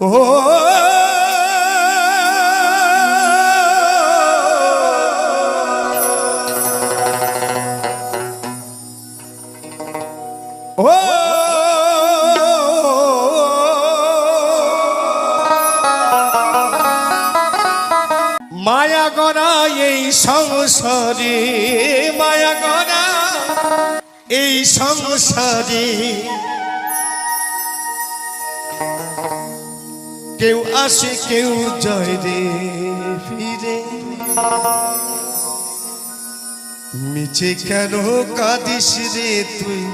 মায়া গড়া এই সংসারে মায়া গড়া এই সংসারে। কেউ আসে, কেউ জয় রে ফিরে। মিছে কেন কাঁদিস রে তুই?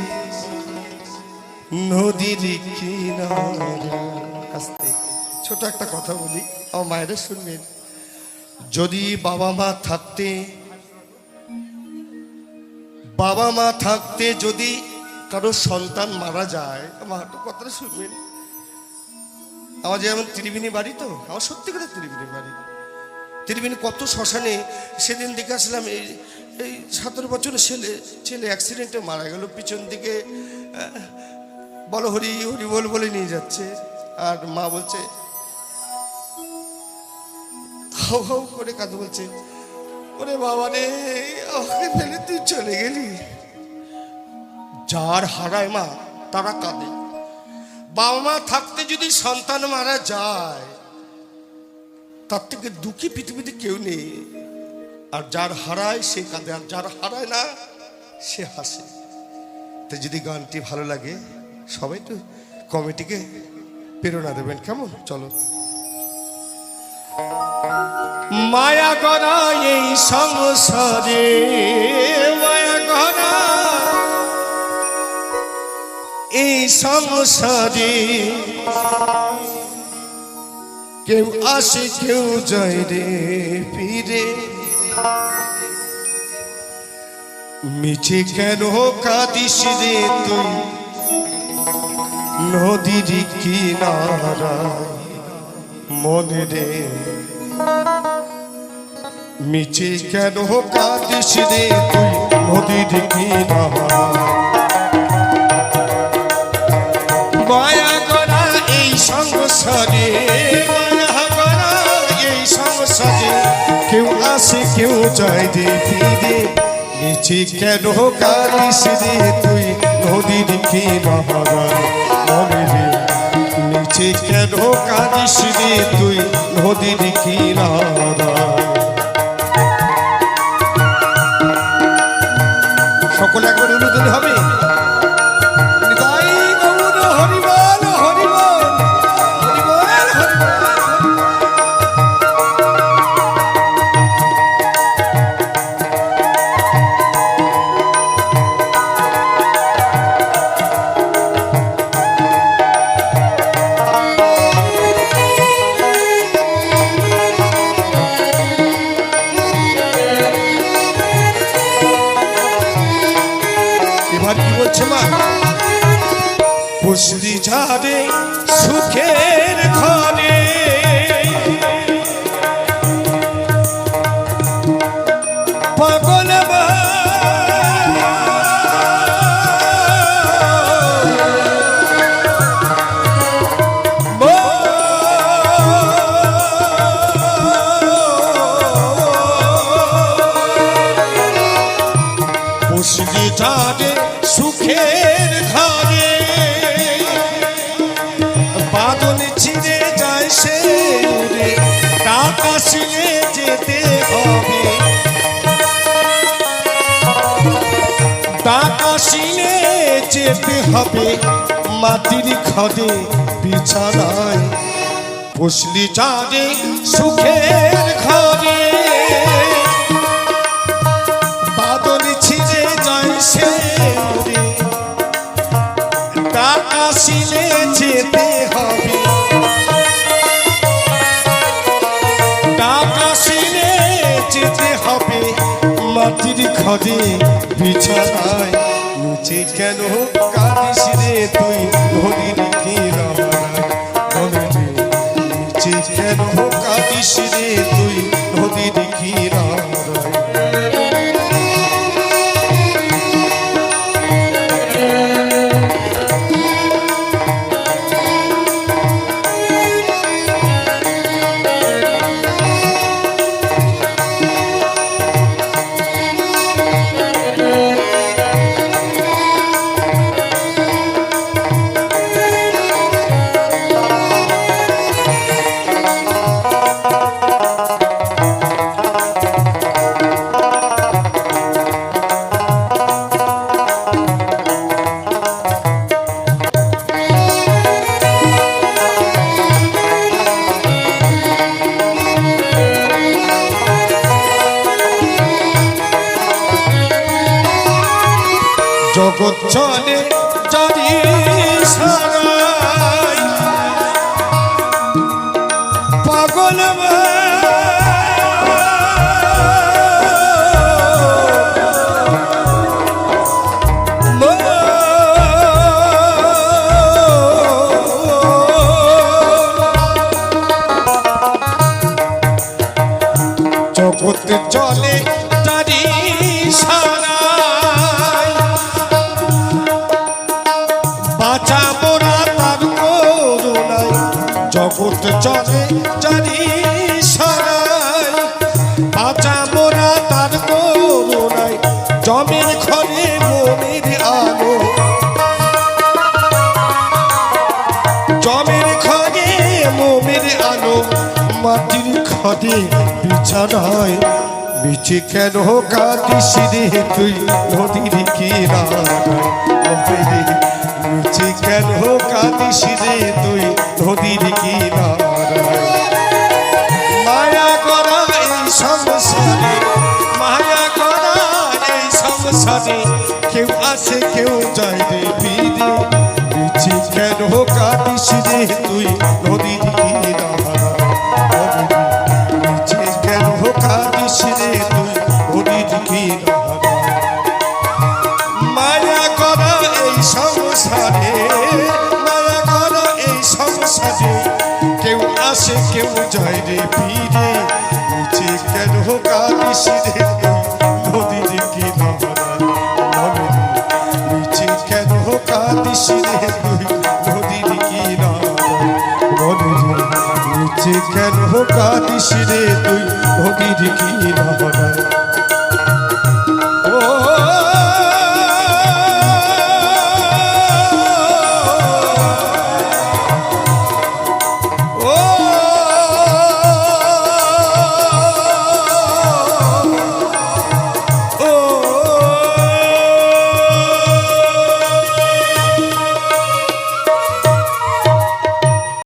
নদীর আস্তে ছোট একটা কথা বলি, আমার মায়েরা শুনবেন। যদি বাবা মা থাকতে, বাবা মা থাকতে যদি কারও সন্তান মারা যায়, আমার একটা কথাটা শুনবেন। আমার যেমন ত্রিবেণী বাড়ি তো, আমার সত্যি করে ত্রিবেণী বাড়ি। ত্রিবেণী কত শ্মশানে, সেদিন দেখে আসলাম এই এই সতেরো বছরের ছেলে ছেলে অ্যাক্সিডেন্টে মারা গেল, পিছন দিকে বলো হরি হরি বল বলে নিয়ে যাচ্ছে। আর মা বলছে হাউ হাউ করে কাঁদে, বলছে, ওরে বাবা রে, আমাকে ফেলে তুই চলে গেলি। যার হারায় মা, তারা কাঁদে। বাবা মা থাকতে যদি সন্তান মারা যায়, তার থেকে দুঃখী পৃথিবীতে কেউ নেই। আর যার হারায় সে কাঁদে, আর যার হারায় না, সে হাসে। তো যদি গানটি ভালো লাগে, সবাই তো কমিটিকে প্রেরণা দেবেন। কেমন? চলো। মায়া করা এই সংসারে এই সংসারে কেউ আসে, কেউ যায় রে ফিরে। মিছে কেন কাঁদিস রে তুই? নদীর কিনারা মনে রে। মিছে কেন কাঁদিস রে তুই? নদীর কিনারা সংসারে এই সংসারে। কেউ আসে, কেউ যায় রে ফিরে। নিচে কেন কালিস রে তুই? নদীর কিনারা মনে রে। নিচে কেন কালিস রে তুই? নদীর কিনারা সকলে মা। পুষলি ঝাড়ে সুখের সুখের ঘরে বাদল ছিঁড়ে যায় সে উড়ে টাকা শিলে যেতে হবে। টাকা শিলে যেতে হবে, মাটির খদে বিছানায়। পুষলি ঝাড়ে সুখের ঘরে। যেতে হবে। টাকা শিলে যেতে হবে। মাটির খদে বিছানায়। নিচে কেন কাঁদিস রে তুই? নদীর কিনারায় মনে রে নিচে কেন কাঁদিস রে চলে চলি সারাই। পাগল জগৎ জগৎ চলে জানি সারাই। বাঁচা মোরা তার করুণায় জমির ঘরে মনের আলো। জমির ঘরে মোমের আলো, মাটির ঘরে বিছানায়। বিচে কেন কাঁদিস রে তুই নদীর নিচে কেন কাঁদিস রে তুই নদীর কিনারে মায়া করা এই সংসারে, মায়া করা এই সংসারে। কেউ আসে কেউ যায় রে নিচে কেন কাঁদিস রে তুই, নদীর আসে কেউ যায় রে ফিরে। নিচে কেন কাঁদিস রে নদীর কিনারে? নিচে কেন কাঁদিস রে নদীর কিনারে? নিচে কেন কাঁদিস রে তুই নদীর কিনারে?